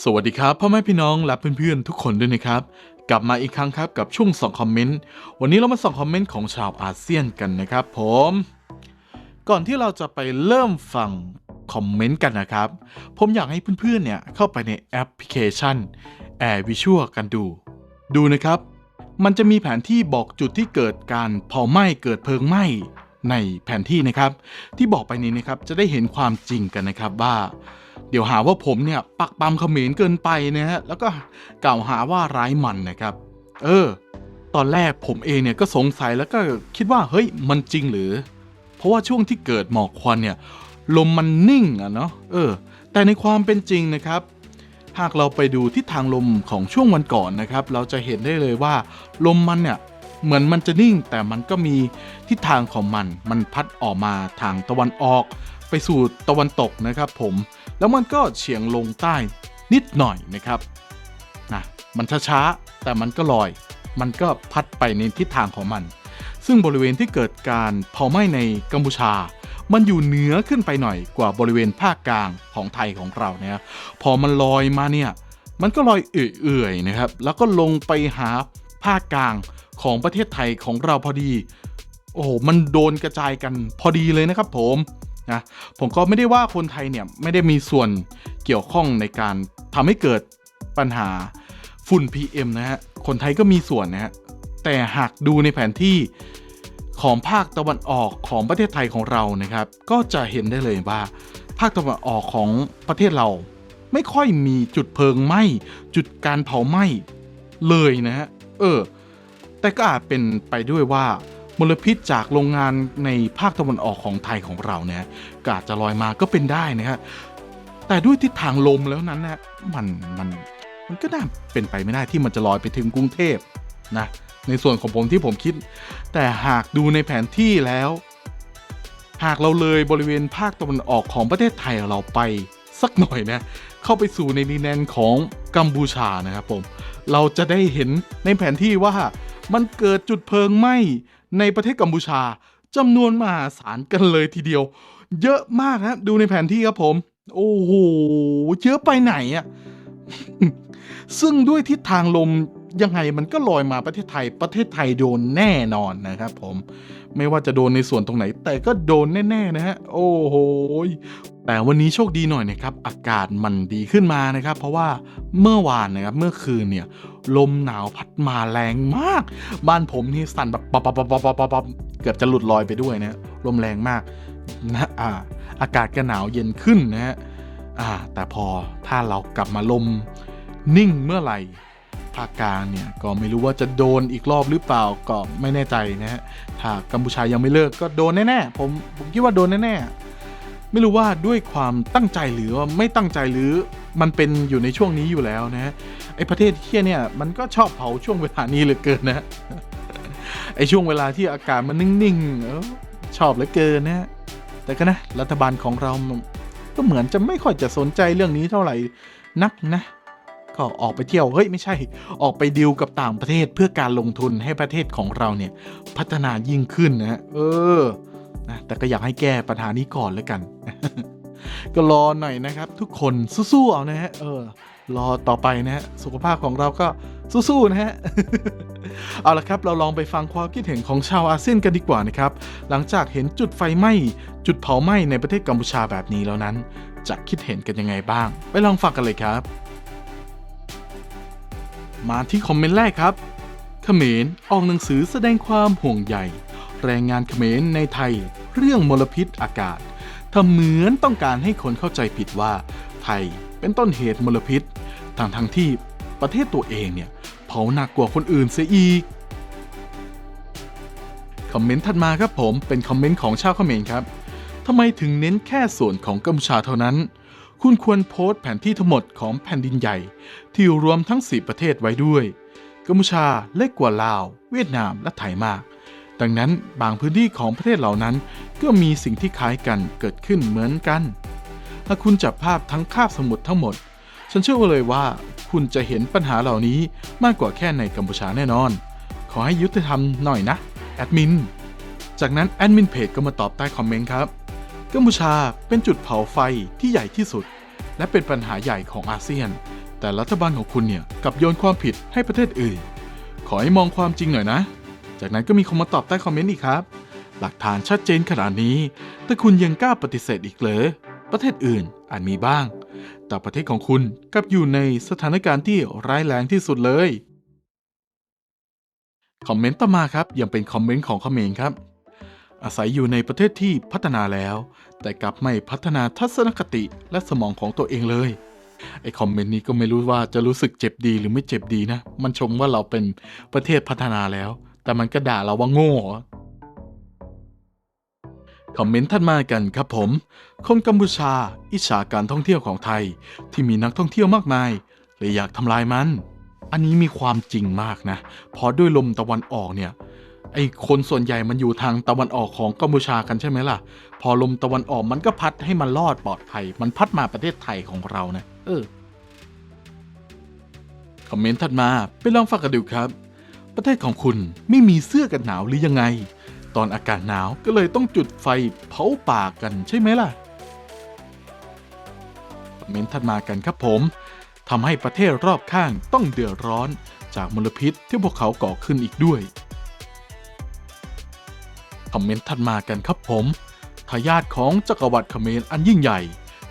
สวัสดีครับพ่อแม่พี่น้องและเพื่อนๆทุกคนด้วยนะครับ กลับมาอีกครั้งครับกับช่วงส่องคอมเมนต์วันนี้เรามาส่องคอมเมนต์ของชาวอาเซียนกันนะครับผม ก่อนที่เราจะไปเริ่มฟังคอมเมนต์กันนะครับ ผมอยากให้เพื่อนๆเนี่ยเข้าไปในแอปพลิเคชัน Air Visual กันดู ดูนะครับ มันจะมีแผนที่บอกจุดที่เกิดการเผาไหม้เกิดเพลิงไหม้ในแผนที่นะครับ ที่บอกไปนี้นะครับจะได้เห็นความจริงกันนะครับว่า เดี๋ยวหาว่าผมเนี่ยปักปั๊มเขมรเกินไปนะฮะแล้วก็กล่าวหาว่าร้ายมันนะครับ เออ ตอนแรกผมเองเนี่ยก็สงสัยแล้วก็คิดว่าเฮ้ยมันจริงหรือ เพราะว่าช่วงที่เกิดหมอกควันเนี่ยลมมันนิ่งอะเนาะเออ แต่ในความเป็นจริงนะครับ หากเราไปดูทิศทางลมของช่วงวันก่อนนะครับ เราจะเห็นได้เลยว่า ลมมันเนี่ยเหมือนมันจะนิ่ง แต่มันก็มีทิศทางของมัน มันพัดออกมาทางตะวันออก ไปสู่ตะวันตกนะครับ ผม แล้วมันก็เฉียงลงใต้นิดหน่อยนะครับนะมันช้าๆแต่มันก็ลอย มันก็พัดไปในทิศทางของมัน ซึ่งบริเวณที่เกิดการเผาไหม้ในกัมพูชา มันอยู่เหนือขึ้นไปหน่อยกว่าบริเวณภาคกลางของไทยของเราเนี่ยพอมันลอยมาเนี่ยมันก็ลอยเอื่อยๆนะครับ แล้วก็ลงไปหาภาคกลางของประเทศไทยของเราพอดี โอ้โห มันโดนกระจายกันพอดีเลยนะครับผม นะผมก็ไม่ได้ว่าคนไทยเนี่ยไม่ได้มีส่วนเกี่ยวข้องในการทำให้เกิดปัญหาฝุ่น PM นะฮะคนไทยก็มีส่วนนะฮะแต่หากดูในแผนที่ของภาคตะวันออกของประเทศไทยของเรานะครับ ก็จะเห็นได้เลยว่า ภาคตะวันออกของประเทศเรา ไม่ค่อยมีจุดเพลิงไหม้จุดการเผาไหม้เลยนะฮะเออแต่ก็อาจเป็นไปด้วยว่า มลพิษจากโรงงานในภาคตะวันออกของไทยของเราเนี่ยก็อาจจะลอยมาก็เป็นได้นะฮะแต่ด้วยทิศทางลมแล้วนั้นนะมันมันมันก็น่าเป็นไปไม่ได้ที่มันจะลอยไปถึงกรุงเทพนะในส่วนของผมที่ผมคิด แต่หากดูในแผนที่แล้ว หากเราเลยบริเวณภาคตะวันออกของประเทศไทยเราไปสักหน่อยนะ เข้าไปสู่ในดินแดนของกัมพูชานะครับผม เราจะได้เห็นในแผนที่ว่ามันเกิดจุดเพลิงไหม้ ในประเทศกัมพูชาจำนวนมหาศาลกันเลยทีเดียว เยอะมากนะดูในแผนที่ครับผม โอ้โหเยอะไปไหนอะซึ่งด้วยทิศทางลมยังไงมันก็ลอยมาประเทศไทย ประเทศไทยโดนแน่นอนนะครับผม ไม่ว่าจะโดนในส่วนตรงไหน แต่ก็โดนแน่ๆนะฮะ โอ้โห แต่วันนี้โชคดีหน่อยนะครับ อากาศมันดีขึ้นมานะครับ เพราะว่าเมื่อวานนะครับ เมื่อคืนเนี่ย ลมหนาวพัดมาแรงมาก บ้านผมนี่สั่นแบบปับปับปับปับปับเกือบจะหลุดลอยไปด้วยนะลมแรงมากนะอ่าอากาศก็หนาวเย็นขึ้นนะฮะอ่าแต่พอถ้าเรากลับมาลมนิ่งเมื่อไหร่ภาคกลางเนี่ยก็ไม่รู้ว่าจะโดนอีกรอบหรือเปล่าก็ไม่แน่ใจนะฮะถ้ากัมพูชายังไม่เลิกก็โดนแน่ๆผมผมคิดว่าโดนแน่ๆ ไม่รู้ว่าด้วยความตั้งใจหรือว่าไม่ตั้งใจหรือมันเป็นอยู่ในช่วงนี้อยู่แล้วนะไอ้ประเทศเที่ยเนี่ยมันก็ชอบเผาช่วงเวลานี้เหลือเกินนะไอ้ช่วงเวลาที่อากาศมันนิ่งๆเออชอบเหลือเกินนะแต่ก็นะรัฐบาลของเราก็เหมือนจะไม่ค่อยจะสนใจเรื่องนี้เท่าไหร่นักนะ ก็ออกไปเที่ยวเฮ้ยไม่ใช่ ออกไปดิวกับต่างประเทศเพื่อการลงทุนให้ประเทศของเราเนี่ย พัฒนายิ่งขึ้นนะ เออ นะแต่ก็อยากให้แก้ปัญหานี้ก่อนแล้วกัน ก็รอหน่อยนะครับ ทุกคนสู้ๆเอานะฮะเออรอต่อไปนะฮะสุขภาพของเราก็สู้ๆนะฮะ เอาละครับเราลองไปฟังความคิดเห็นของชาวอาเซียนกันดีกว่านะครับ หลังจากเห็นจุดไฟไหม้จุดเผาไหม้ในประเทศกัมพูชาแบบนี้แล้วนั้น จะคิดเห็นกันยังไงบ้าง ไปลองฟังกันเลยครับ มาที่คอมเมนต์แรกครับเขมรออกหนังสือแสดงความห่วงใย แรงงานเขมรในไทย เรื่องมลพิษอากาศทำเหมือนต้องการให้คนเข้าใจผิดว่า ไทยเป็นต้นเหตุมลพิษทั้งทั้งที่ประเทศตัวเองเนี่ยเผาหนักกว่าคนอื่นเสียอีกคอมเมนต์ถัดมาครับผมเป็นคอมเมนต์ของชาวเขมรครับทำไมถึงเน้นแค่ส่วนของกัมพูชาเท่านั้น คุณควรโพสต์แผนที่ทั้งหมดของแผ่นดินใหญ่ ที่รวมทั้ง 4 ประเทศไว้ด้วย กัมพูชาเล็กกว่าลาว เวียดนามและไทยมาก ดังนั้นบางพื้นที่ของประเทศเหล่านั้น ก็มีสิ่งที่คล้ายกันเกิดขึ้นเหมือนกัน ถ้าคุณจับภาพทั้งคาบสมุทรทั้งหมด ฉันเชื่อเลยว่าคุณจะเห็นปัญหาเหล่านี้มากกว่าแค่ในกัมพูชาแน่นอน ขอให้ยุติธรรมหน่อยนะแอดมิน จากนั้นแอดมินเพจก็มาตอบใต้คอมเมนต์ครับ กัมพูชาเป็นจุดเผาไฟที่ใหญ่ที่สุด และเป็นปัญหาใหญ่ของอาเซียน แต่รัฐบาลของคุณเนี่ยกับโยนความผิดให้ประเทศอื่น ขอให้มองความจริงหน่อยนะ จากนั้นก็มีคนมาตอบใต้คอมเมนต์อีกครับ หลักฐานชัดเจนขนาดนี้ แต่คุณยังกล้าปฏิเสธอีกเหรอประเทศอื่นอาจมีบ้าง แต่ประเทศของคุณกลับอยู่ในสถานการณ์ที่ร้ายแรงที่สุดเลย คอมเมนต์ต่อมาครับยังเป็นคอมเมนต์ของเขมรครับอาศัยอยู่ในประเทศที่พัฒนาแล้ว แต่กลับไม่พัฒนาทัศนคติและสมองของตัวเองเลยไอคอมเมนต์นี้ก็ไม่รู้ว่าจะรู้สึกเจ็บดีหรือไม่เจ็บดีนะ มันชมว่าเราเป็นประเทศพัฒนาแล้ว แต่มันก็ด่าเราว่าโง่คอมเมนต์ถัดมากันครับผม คนกัมพูชา อิจฉาการท่องเที่ยวของไทย ที่มีนักท่องเที่ยวมากมายเลยอยากทำลายมัน อันนี้มีความจริงมากนะ เพราะด้วยลมตะวันออกเนี่ยไอ้คนส่วนใหญ่มันอยู่ทางตะวันออกของกัมพูชากันใช่ไหมล่ะ พอลมตะวันออกมันก็พัดให้มันรอดปลอดภัย มันพัดมาประเทศไทยของเรานะ เออ คอมเมนต์ถัดมาไปลองฟังกันดูครับ ประเทศของคุณไม่มีเสื้อกันหนาวหรือยังไง ตอนอากาศหนาวก็เลยต้องจุดไฟเผาป่ากันใช่ไหมล่ะคอมเมนต์ถัดมากันครับผมทำให้ประเทศรอบข้างต้องเดือดร้อนจากมลพิษที่พวกเขาก่อขึ้นอีกด้วยคอมเมนต์ถัดมากันครับผมทายาทของจักรวรรดิเขมรอันยิ่งใหญ่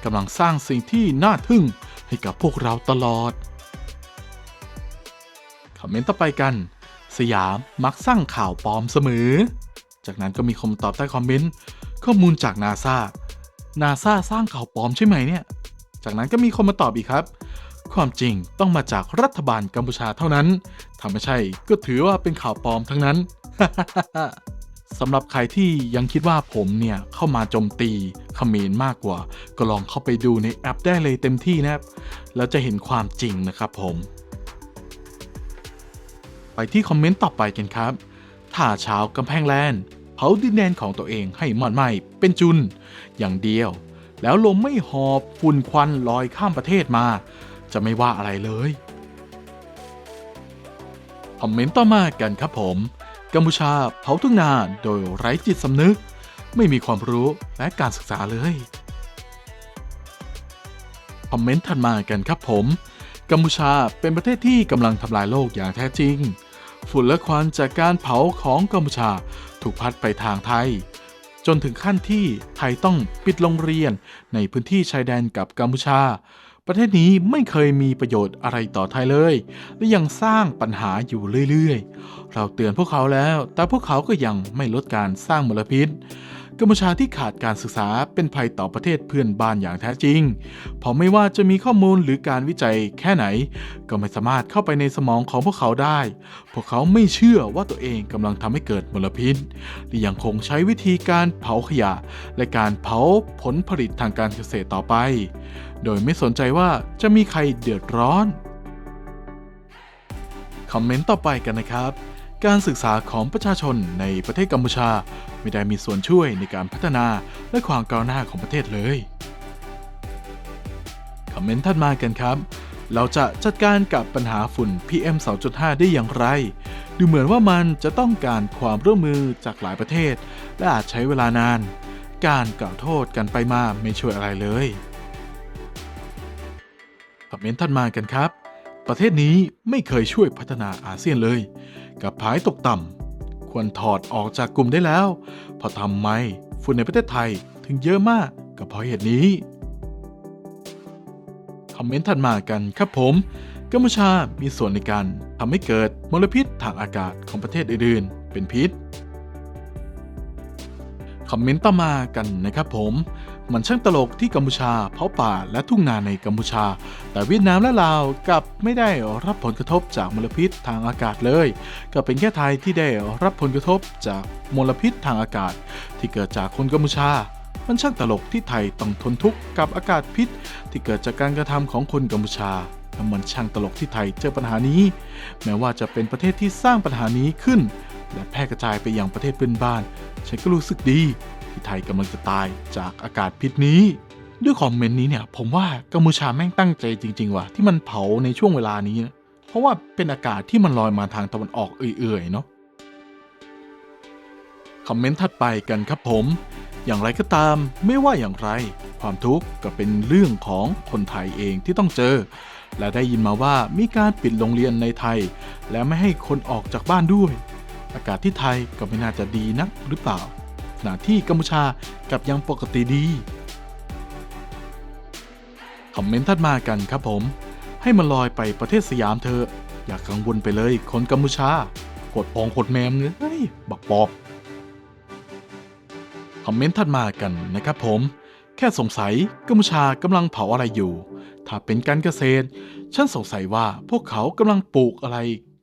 กำลังสร้างสิ่งที่น่าทึ่งให้กับพวกเราตลอดคอมเมนต์ต่อไปกัน สยามมักสร้างข่าวปลอมเสมอ จากนั้นก็มีคอมตอบใต้คอมเมนต์ข้อมูลจากนาซานาซาสร้างข่าวปลอมใช่ไหมเนี่ย จากนั้นก็มีคนมาตอบอีกครับ ความจริงต้องมาจากรัฐบาลกัมพูชาเท่านั้นถ้าไม่ใช่ก็ถือว่าเป็นข่าวปลอมทั้งนั้นสำหรับใครที่ยังคิดว่าผมเนี่ยเข้ามาโจมตีเขมรมากกว่า ก็ลองเข้าไปดูในแอปได้เลยเต็มที่นะครับ แล้วจะเห็นความจริงนะครับผม ไปที่คอมเมนต์ต่อไปกันครับถ้าชาวกำแพงแลนด์เผาดินแดนของตัวเองให้มันไหม้เป็นจุน อย่างเดียว แล้วลมไม่หอบฝุ่นควันลอยข้ามประเทศมา จะไม่ว่าอะไรเลยคอมเมนต์ต่อมากันครับผม กัมพูชาเผาทุ่งนาโดยไร้จิตสำนึก ไม่มีความรู้และการศึกษาเลย คอมเมนต์ถัดมากันครับผม กัมพูชาเป็นประเทศที่กำลังทำลายโลกอย่างแท้จริง ฝุ่นและควันจากการเผาของกัมพูชาถูกพัดไปทางไทย จนถึงขั้นที่ไทยต้องปิดโรงเรียนในพื้นที่ชายแดนกับกัมพูชา ประเทศนี้ไม่เคยมีประโยชน์อะไรต่อไทยเลย และยังสร้างปัญหาอยู่เรื่อยๆ เราเตือนพวกเขาแล้ว แต่พวกเขาก็ยังไม่ลดการสร้างมลพิษ กัมพูชาที่ขาดการศึกษาเป็นภัยต่อประเทศเพื่อนบ้านอย่างแท้จริง เพราะไม่ว่าจะมีข้อมูลหรือการวิจัยแค่ไหน ก็ไม่สามารถเข้าไปในสมองของพวกเขาได้ พวกเขาไม่เชื่อว่าตัวเองกำลังทำให้เกิดมลพิษและยังคงใช้วิธีการเผาขยะ และการเผาผลผลิตทางการเกษตรต่อไป โดยไม่สนใจว่าจะมีใครเดือดร้อน คอมเมนต์ต่อไปกันนะครับ การศึกษาของประชาชนในประเทศกัมพูชา ไม่ได้มีส่วนช่วยในการพัฒนาและความก้าวหน้าของประเทศเลยคอมเมนต์ถัดมากันครับ เราจะจัดการกับปัญหาฝุ่น PM 2.5 ได้อย่างไร ดูเหมือนว่ามันจะต้องการความร่วมมือจากหลายประเทศ และอาจใช้เวลานาน การกล่าวโทษกันไปมาไม่ช่วยอะไรเลยคอมเมนต์ถัดมากันครับ ประเทศนี้ไม่เคยช่วยพัฒนาอาเซียนเลย กับผายตกต่ำควรถอดออกจากกลุ่มได้แล้วเพราะทำไมฝุ่นในประเทศไทยถึงเยอะมากก็เพราะเหตุนี้ คอมเมนต์ถัดมากันครับผมกัมพูชามีส่วนในการทำให้เกิดมลพิษทางอากาศของประเทศอื่นๆ เป็นพิษ คอมเมนต์ต่อมากันนะครับผม มันช่างตลกที่กัมพูชาเผาป่าและทุ่งนาในกัมพูชา แต่เวียดนามและลาวกลับไม่ได้รับผลกระทบจากมลพิษทางอากาศเลย ก็เป็นแค่ไทยที่ได้รับผลกระทบจากมลพิษทางอากาศ ที่เกิดจากคนกัมพูชา มันช่างตลกที่ไทยต้องทนทุกข์กับอากาศพิษ ที่เกิดจากการกระทำของคนกัมพูชาและมันช่างตลกที่ไทยเจอปัญหานี้ แม้ว่าจะเป็นประเทศที่สร้างปัญหานี้ขึ้น และแพร่กระจายไปยังประเทศเพื่อนบ้าน ฉันก็รู้สึกดี ที่ไทยกำลังจะตายจากอากาศพิษนี้ ด้วยคอมเมนต์นี้เนี่ยผมว่ากัมพูชาแม่งตั้งใจจริง ๆ ว่ะที่มันเผาในช่วงเวลานี้นะเพราะว่าเป็นอากาศที่มันลอยมาทางตะวันออกเอื่อยๆเนาะคอมเมนต์ถัดไปกันครับผม อย่างไรก็ตามไม่ว่าอย่างไร ความทุกข์ก็เป็นเรื่องของคนไทยเองที่ต้องเจอ และได้ยินมาว่ามีการปิดโรงเรียนในไทย และไม่ให้คนออกจากบ้านด้วย อากาศที่ไทยก็ไม่น่าจะดีนักหรือเปล่า ณะที่กัมพูชากับยังปกติดี คอมเมนต์ถัดมากันครับผม ให้มันลอยไปประเทศสยามเธอ อย่ากังวลไปเลยคนกัมพูชากดปองกดแมมเลยเฮ้ยบักปอบคอมเมนต์ถัดมากันนะครับผม แค่สงสัยกัมพูชากำลังเผาอะไรอยู่ ถ้าเป็นการเกษตร ฉันสงสัยว่าพวกเขากำลังปลูกอะไร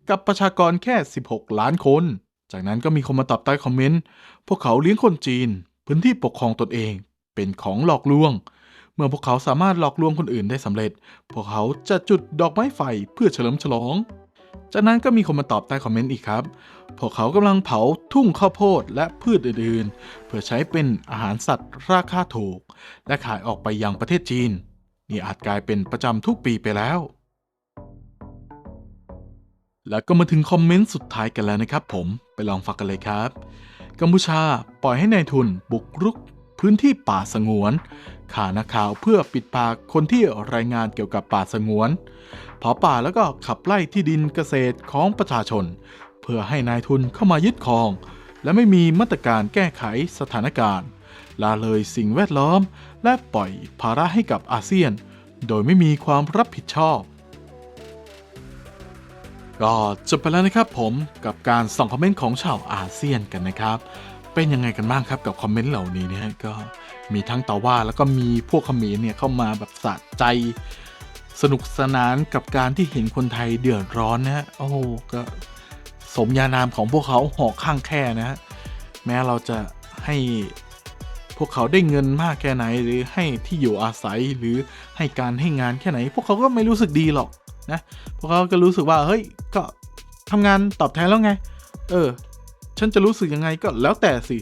กับประชากรแค่ 16 ล้านคน จากนั้นก็มีคนมาตอบใต้คอมเมนต์ พวกเขาเลี้ยงคนจีน พื้นที่ปกครองตนเอง เป็นของหลอกลวง เมื่อพวกเขาสามารถหลอกลวงคนอื่นได้สำเร็จ พวกเขาจะจุดดอกไม้ไฟเพื่อเฉลิมฉลอง จากนั้นก็มีคนมาตอบใต้คอมเมนต์อีกครับ พวกเขากำลังเผาทุ่งข้าวโพดและพืชอื่นๆ เพื่อใช้เป็นอาหารสัตว์ราคาถูก และขายออกไปยังประเทศจีน นี่อาจกลายเป็นประจำทุกปีไปแล้ว แล้วก็มาถึงคอมเมนต์สุดท้ายกันแล้วนะครับผมไปลองฟังกันเลยครับ กัมพูชาปล่อยให้ในายทุนบุกรุกพื้นที่ป่าสงวนข่านักข่าวเพื่อปิดปากคนที่รายงานเกี่ยวกับป่าสงวนเผาป่าแล้วก็ขับไล่ที่ดินเกษตรของประชาชน เพื่อให้นายทุนเข้ามายึดครอง และไม่มีมาตรการแก้ไขสถานการณ์ ลาเลยสิ่งแวดล้อม และปล่อยภาระให้กับอาเซียน โดยไม่มีความรับผิดชอบ ก็จบไปแล้วนะครับผมกับการส่องคอมเมนต์ของชาวอาเซียนกันนะครับ เป็นยังไงกันบ้างครับกับคอมเมนต์เหล่านี้เนี่ยก็มีทั้งต่อว่าแล้วก็มีพวกเขมรเนี่ยเข้ามาแบบสะใจ สนุกสนานกับการที่เห็นคนไทยเดือดร้อนนะฮะโอ้ก็สมญานามของพวกเขาหอกข้างแค่นะฮะแม้เราจะให้พวกเขาได้เงินมากแค่ไหนหรือให้ที่อยู่อาศัยหรือให้การให้งานแค่ไหน พวกเขาก็ไม่รู้สึกดีหรอก นะพวกเขาก็รู้สึกว่าเฮ้ยก็ทำงานตอบแทนแล้วไง เออ ฉันจะรู้สึกยังไงก็แล้วแต่สิ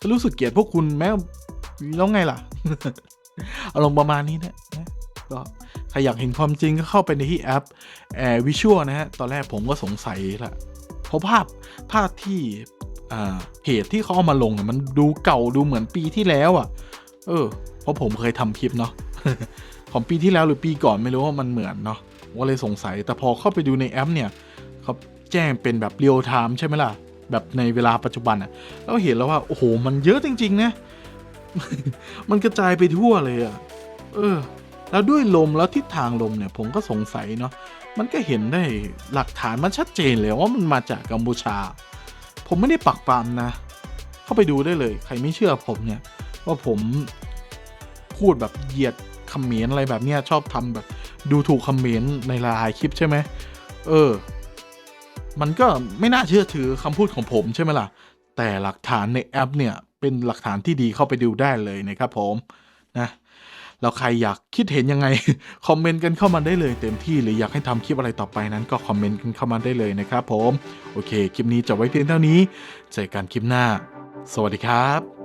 จะรู้สึกเกลียดพวกคุณแม้แล้วไงล่ะอารมณ์ประมาณนี้นะนะก็ใครอยากเห็นความจริงก็เข้าไปในที่แอปแอร์วิชวลนะฮะ ตอนแรกผมก็สงสัยแหละเพราะภาพภาพที่เพจที่เขาเอามาลงเนี่ยมันดูเก่าดูเหมือนปีที่แล้วอะ เออ เพราะผมเคยทำคลิปเนาะของปีที่แล้วหรือปีก่อนไม่รู้ว่ามันเหมือนเนาะ ก็เลยสงสัย แต่พอเข้าไปดูในแอปเนี่ยเขาแจ้งเป็นแบบเรียลไทม์ใช่ไหมล่ะ แบบในเวลาปัจจุบันอะแล้วเห็นแล้วว่า โอ้โห มันเยอะจริง ๆ นะ มันกระจายไปทั่วเลยอะเออ แล้วด้วยลมแล้วทิศทางลมเนี่ย ผมก็สงสัยเนาะ มันก็เห็นได้หลักฐานมันชัดเจนเลยว่ามันมาจากกัมพูชา ผมไม่ได้ปักปามนะ เข้าไปดูได้เลย ใครไม่เชื่อผมเนี่ย ว่าผมพูดแบบเหยียดเขมนอะไรแบบเนี้ยชอบทำแบบ ดูถูกคอมเมนต์ในไลน์คลิปใช่ไหมเออ มันก็ไม่น่าเชื่อถือคำพูดของผมใช่ไหมล่ะ แต่หลักฐานในแอปเนี่ยเป็นหลักฐานที่ดีเข้าไปดูได้เลยนะครับผมนะแล้วใครอยากคิดเห็นยังไง คอมเมนต์กันเข้ามาได้เลยเต็มที่หรืออยากให้ทำคลิปอะไรต่อไปนั้นก็คอมเมนต์กันเข้ามาได้เลยนะครับผม โอเค คลิปนี้จบไว้เพียงเท่านี้ เจอกันคลิปหน้า สวัสดีครับ